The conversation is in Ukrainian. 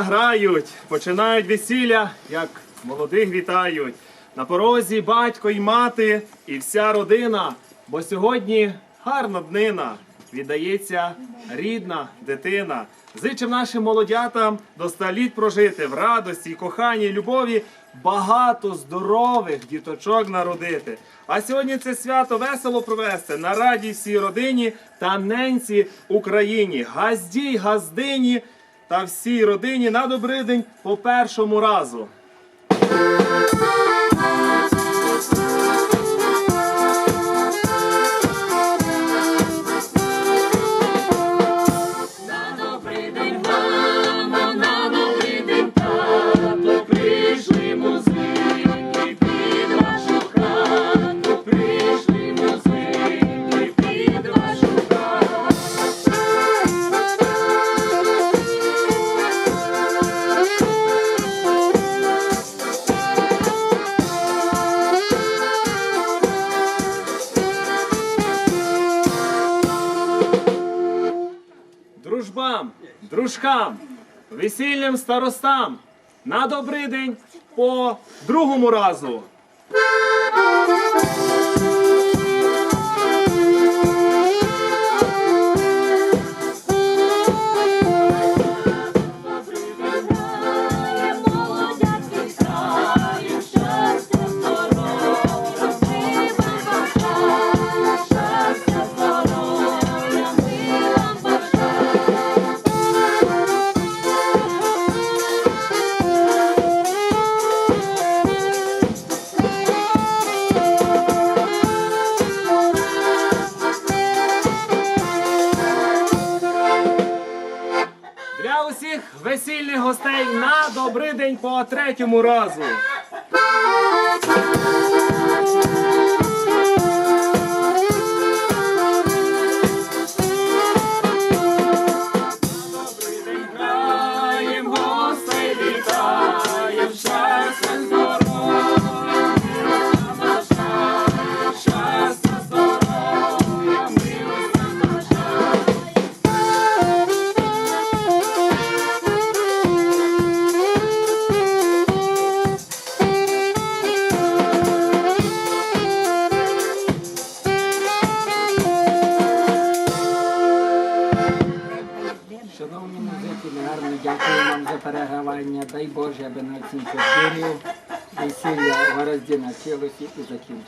Грають, починають весілля, як молодих вітають. На порозі батько і мати, і вся родина. Бо сьогодні гарна днина. Віддається рідна дитина. Зичим нашим молодятам до ста літ прожити в радості, коханні, любові, багато здорових діточок народити. А сьогодні це свято весело провести на радість всій родині та ненці Україні, газдій, газдині та всій родині на добрий день по першому разу. Дружбам, дружкам, весільним старостам на добрий день по другому разу. Усіх весільних гостей на добрий день по третьому разу. Шановні музики, гарно дякую вам за перегравання. Дай Боже, аби на цій подвір'ю весілля гаразді началося і закінчилося.